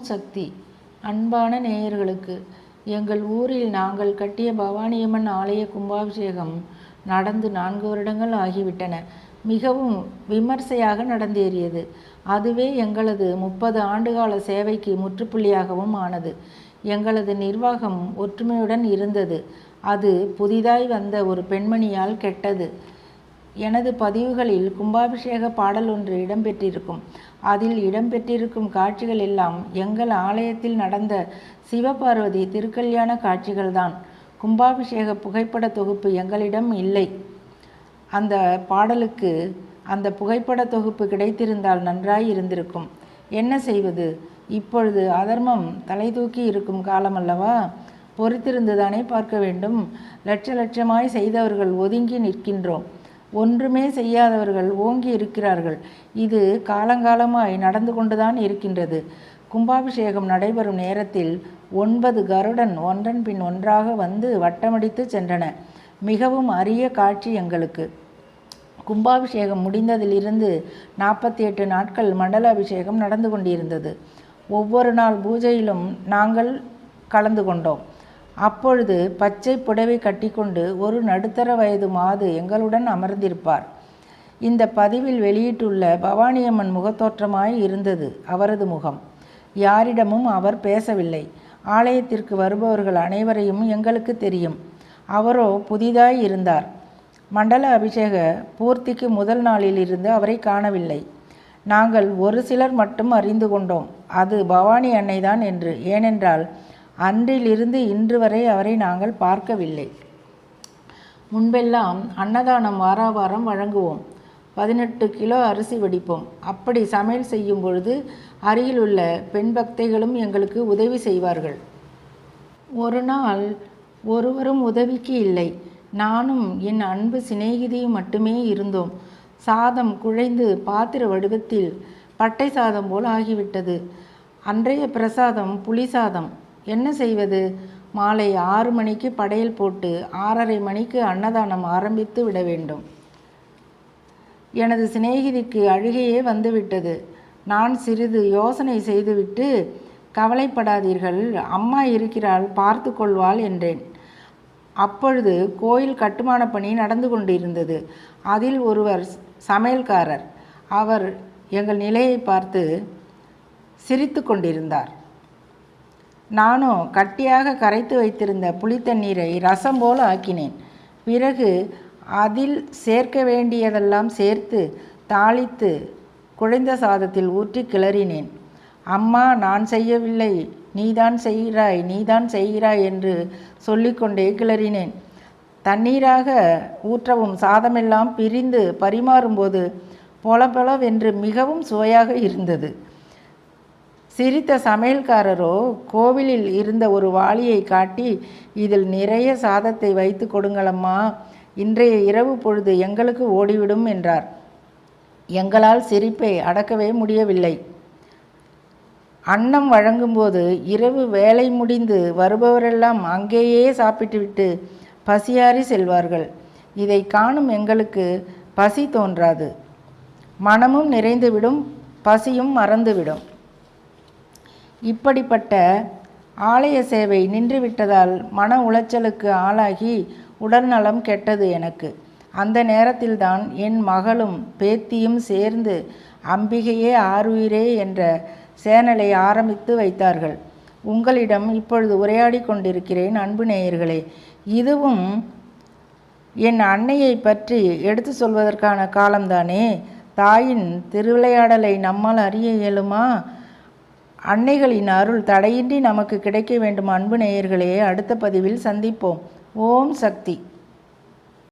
சக்தி அன்பான நேயர்களுக்கு எங்கள் ஊரில் நாங்கள் கட்டிய பவானியம்மன் ஆலய கும்பாபிஷேகம் நடந்து நான்கு வருடங்கள் ஆகிவிட்டன. மிகவும் விமர்சையாக நடந்தேறியது. அதுவே எங்களது முப்பது ஆண்டுகால சேவைக்கு முற்றுப்புள்ளியாகவும் ஆனது. எங்களது நிர்வாகம் ஒற்றுமையுடன் இருந்தது. அது புதிதாய் வந்த ஒரு பெண்மணியால் கெட்டது. எனது பதிவுகளில் கும்பாபிஷேக பாடல் ஒன்று இடம்பெற்றிருக்கும். அதில் இடம்பெற்றிருக்கும் காட்சிகள் எல்லாம் எங்கள் ஆலயத்தில் நடந்த சிவபார்வதி திருக்கல்யாண காட்சிகள்தான். கும்பாபிஷேக புகைப்பட தொகுப்பு எங்களிடம் இல்லை. அந்த பாடலுக்கு அந்த புகைப்பட தொகுப்பு கிடைத்திருந்தால் நன்றாய் இருந்திருக்கும். என்ன செய்வது? இப்பொழுது அதர்மம் தலை தூக்கி இருக்கும் காலம் அல்லவா? பொறுத்திருந்துதானே பார்க்க வேண்டும். லட்ச லட்சமாய் செய்தவர்கள் ஒதுங்கி நிற்கின்றோம். ஒன்றுமே செய்யாதவர்கள் ஓங்கி இருக்கிறார்கள். இது காலங்காலமாய் நடந்து கொண்டுதான் இருக்கின்றது. கும்பாபிஷேகம் நடைபெறும் நேரத்தில் ஒன்பது கருடன் ஒன்றன் பின் ஒன்றாக வந்து வட்டமடித்து சென்றன. மிகவும் அரிய காட்சி எங்களுக்கு. கும்பாபிஷேகம் முடிந்ததிலிருந்து நாற்பத்தி எட்டு நாட்கள் மண்டல அபிஷேகம் நடந்து கொண்டிருந்தது. ஒவ்வொரு நாள் பூஜையிலும் நாங்கள் கலந்து கொண்டோம். அப்பொழுது பச்சை புடவை கட்டிக்கொண்டு ஒரு நடுத்தர வயது மாது எங்களுடன் அமர்ந்திருப்பார். இந்த பதிவில் வெளியிட்டுள்ள பவானியம்மன் முகத்தோற்றமாய் இருந்தது அவரது முகம். யாரிடமும் அவர் பேசவில்லை. ஆலயத்திற்கு வருபவர்கள் அனைவரையும் எங்களுக்கு தெரியும். அவரோ புதிதாய் இருந்தார். மண்டல அபிஷேக பூர்த்திக்கு முதல் நாளிலிருந்து அவரை காணவில்லை. நாங்கள் ஒரு சிலர் மட்டும் அறிந்து கொண்டோம். அது பவானி அன்னைதான் என்று. ஏனென்றால் அன்றிலிருந்து இன்று வரை அவரை நாங்கள் பார்க்கவில்லை. முன்பெல்லாம் அன்னதானம் வாராவாரம் வழங்குவோம். பதினெட்டு கிலோ அரிசி வடிப்போம். அப்படி சமையல் செய்யும் பொழுது அருகிலுள்ள பெண் பக்தைகளும் எங்களுக்கு உதவி செய்வார்கள். ஒரு நாள் ஒருவரும் உதவிக்கு இல்லை. நானும் என் அன்பு சிநேகிதியும் மட்டுமே இருந்தோம். சாதம் குழைந்து பாத்திர வடிவத்தில் பட்டை சாதம் போல் ஆகிவிட்டது. அன்றைய பிரசாதம் புளி சாதம். என்ன செய்வது? மாலை ஆறு மணிக்கு படையல் போட்டு ஆறரை மணிக்கு அன்னதானம் ஆரம்பித்து விட வேண்டும். எனது சிநேகிதிக்கு அழுகையே வந்துவிட்டது. நான் சிறிது யோசனை செய்துவிட்டு கவலைப்படாதீர்கள் அம்மா இருக்கிறாள் பார்த்து கொள்வாள் என்றேன். அப்பொழுது கோயில் கட்டுமான பணி நடந்து கொண்டிருந்தது. அதில் ஒருவர் சமையல்காரர். அவர் எங்கள் நிலையை பார்த்து சிரித்து கொண்டிருந்தார். நானோ கட்டியாக கரைத்து வைத்திருந்த புளித்தண்ணீரை ரசம் போல ஆக்கினேன். பிறகு அதில் சேர்க்க வேண்டியதெல்லாம் சேர்த்து தாளித்து குழைந்த சாதத்தில் ஊற்றி கிளறினேன். அம்மா நான் செய்யவில்லை. நீதான் செய்கிறாய் நீதான் செய்கிறாய் என்று சொல்லிக்கொண்டே கிளறினேன். தண்ணீராக ஊற்றவும் சாதமெல்லாம் பிரிந்து பரிமாறும்போது பொல பொலவென்று மிகவும் சுவையாக இருந்தது. சிரித்த சமையல்காரரோ கோவிலில் இருந்த ஒரு வாளியை காட்டி இதில் நிறைய சாதத்தை வைத்து கொடுங்களம்மா. இன்றைய இரவு பொழுது எங்களுக்கு ஓடிவிடும் என்றார். எங்களால் சிரிப்பை அடக்கவே முடியவில்லை. அன்னம் வழங்கும்போது இரவு வேலை முடிந்து வருபவரெல்லாம் அங்கேயே சாப்பிட்டுவிட்டு பசியாறி செல்வார்கள். இதை காணும் எங்களுக்கு பசி தோன்றாது. மனமும் நிறைந்துவிடும் பசியும் மறந்துவிடும். இப்படிப்பட்ட ஆலய சேவை நின்றுவிட்டதால் மன உளைச்சலுக்கு ஆளாகி உடல்நலம் கெட்டது எனக்கு. அந்த நேரத்தில்தான் என் மகளும் பேத்தியும் சேர்ந்து அம்பிகையே ஆறுயிரே என்ற சேனலை ஆரம்பித்து வைத்தார்கள். உங்களிடம் இப்பொழுது உரையாடி கொண்டிருக்கிறேன் அன்பு நேயர்களே. இதுவும் என் அன்னையை பற்றி எடுத்து சொல்வதற்கான காலம்தானே? தாயின் திருவிளையாடலை நம்மால் அறிய இயலுமா? அன்னைகளின் அருள் தடையின்றி நமக்கு கிடைக்க வேண்டும் அன்பு நேயர்களே அடுத்த பதிவில் சந்திப்போம். ஓம் சக்தி.